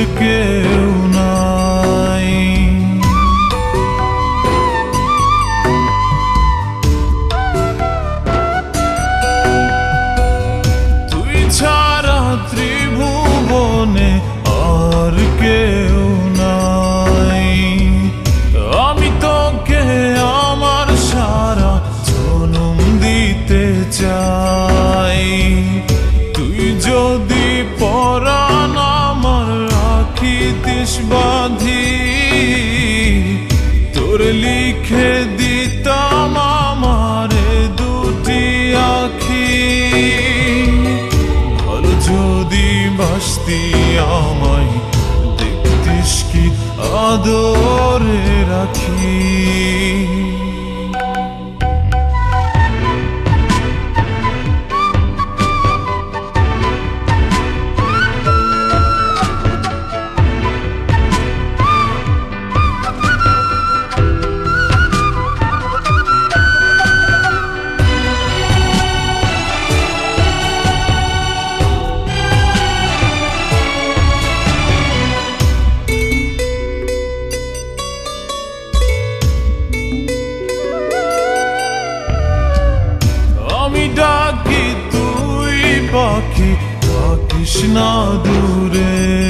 আর বাসতি আমায় দেখতিস কি আদরে রাখি? कृष्णा दूरे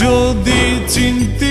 যদি চিনতি